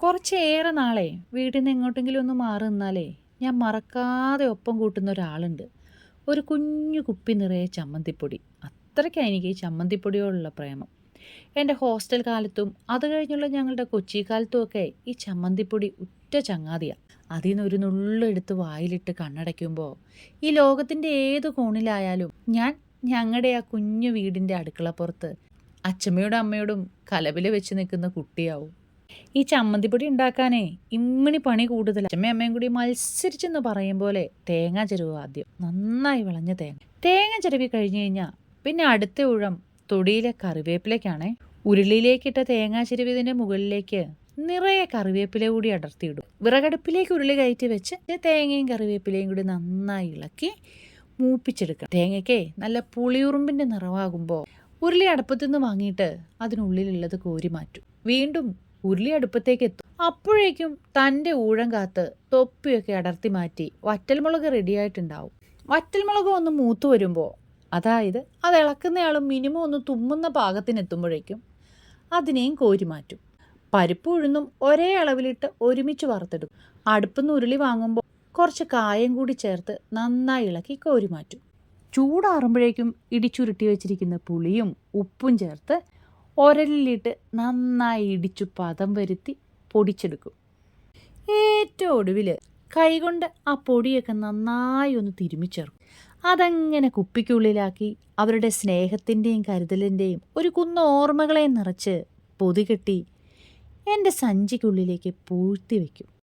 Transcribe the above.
കുറച്ചേറെ നാളെ വീട്ടിൽ നിന്ന് എങ്ങോട്ടെങ്കിലും ഒന്ന് മാറി നിന്നാലേ ഞാൻ മറക്കാതെ ഒപ്പം കൂട്ടുന്ന ഒരാളുണ്ട്. ഒരു കുഞ്ഞു കുപ്പി നിറയെ ചമ്മന്തിപ്പൊടി. അത്രയ്ക്കാണ് എനിക്ക് ഈ ചമ്മന്തിപ്പൊടിയോടുള്ള പ്രേമം. എന്റെ ഹോസ്റ്റൽ കാലത്തും അത് കഴിഞ്ഞുള്ള ഞങ്ങളുടെ കൊച്ചി കാലത്തും ഒക്കെ ഈ ചമ്മന്തിപ്പൊടി ഉറ്റ ചങ്ങാതിയാണ് അതിൽ നിന്ന് ഒരു നുള്ളെടുത്ത് വായിലിട്ട് കണ്ണടയ്ക്കുമ്പോൾ ഈ ലോകത്തിന്റെ ഏത് കോണിലായാലും ഞാൻ ഞങ്ങളുടെ ആ കുഞ്ഞു വീടിന്റെ അടുക്കളപ്പുറത്ത് അച്ഛമ്മയോടും അമ്മയോടും കലവിൽ വെച്ച് നിൽക്കുന്ന കുട്ടിയാവും. ഈ ചമ്മന്തിപ്പൊടി ഉണ്ടാക്കാനേ ഇമ്മിണി പണി കൂടുതൽ അച്ഛമ്മയും അമ്മയും കൂടി മത്സരിച്ചെന്ന് പറയും പോലെ തേങ്ങ ചെരുവ് ആദ്യം. നന്നായി വിളഞ്ഞ തേങ്ങ. തേങ്ങ ചെരുവി കഴിഞ്ഞു കഴിഞ്ഞാൽ പിന്നെ അടുത്ത ഉഴം തൊടിയിലെ കറിവേപ്പിലേക്കാണേ. ഉരുളിയിലേക്കിട്ട തേങ്ങാ ചെരുവിതിന്റെ മുകളിലേക്ക് നിറയെ കറിവേപ്പില കൂടി അടർത്തിയിടും. വിറകടുപ്പിലേക്ക് ഉരുളി കയറ്റി വെച്ച് തേങ്ങയും കറിവേപ്പിലയും കൂടി നന്നായി ഇളക്കി മൂപ്പിച്ചെടുക്കുക തേങ്ങയ്ക്കേ നല്ല പുളിയുറുമ്പിന്റെ നിറവാകുമ്പോൾ ഉരുളി അടുപ്പത്തു നിന്ന് വാങ്ങിയിട്ട് അതിനുള്ളിലുള്ളത് കോരി മാറ്റും. വീണ്ടും ഉരുളി അടുപ്പത്തേക്ക് എത്തും അപ്പോഴേക്കും തന്റെ ഊഴം കാത്ത് തൊപ്പിയൊക്കെ അടർത്തി മാറ്റി വറ്റൽമുളക് റെഡിയായിട്ടുണ്ടാവും. വറ്റൽമുളക് ഒന്ന് മൂത്തു വരുമ്പോൾ അതായത് അത് ഇളക്കുന്നയാളും മിനിമം ഒന്ന് തുമ്മുന്ന പാകത്തിനെത്തുമ്പോഴേക്കും അതിനെയും കോരി മാറ്റും. പരിപ്പ് ഉഴുന്നും ഒരേ അളവിലിട്ട് ഒരുമിച്ച് വറുത്തെടുക്കും അടുപ്പിന്ന് ഉരുളി വാങ്ങുമ്പോൾ കുറച്ച് കായം കൂടി ചേർത്ത് നന്നായി ഇളക്കി കോരി മാറ്റും. ചൂടാറുമ്പോഴേക്കും ഇടിച്ചുരുട്ടി വെച്ചിരിക്കുന്ന പുളിയും ഉപ്പും ചേർത്ത് ഒരലിലിട്ട് നന്നായി ഇടിച്ചു പദം വരുത്തി പൊടിച്ചെടുക്കും. ഏറ്റവും ഒടുവിൽ കൈകൊണ്ട് ആ പൊടിയൊക്കെ നന്നായി ഒന്ന് തിരുമിച്ചേർക്കും അതങ്ങനെ കുപ്പിക്കുള്ളിലാക്കി അവരുടെ സ്നേഹത്തിന്റെയും കരുതലിന്റെയും ഒരു കുന്ന ഓർമ്മകളെ നിറച്ച് പൊതികെട്ടി എന്റെ സഞ്ചിക്കുള്ളിലേക്ക് പൂഴ്ത്തി വയ്ക്കും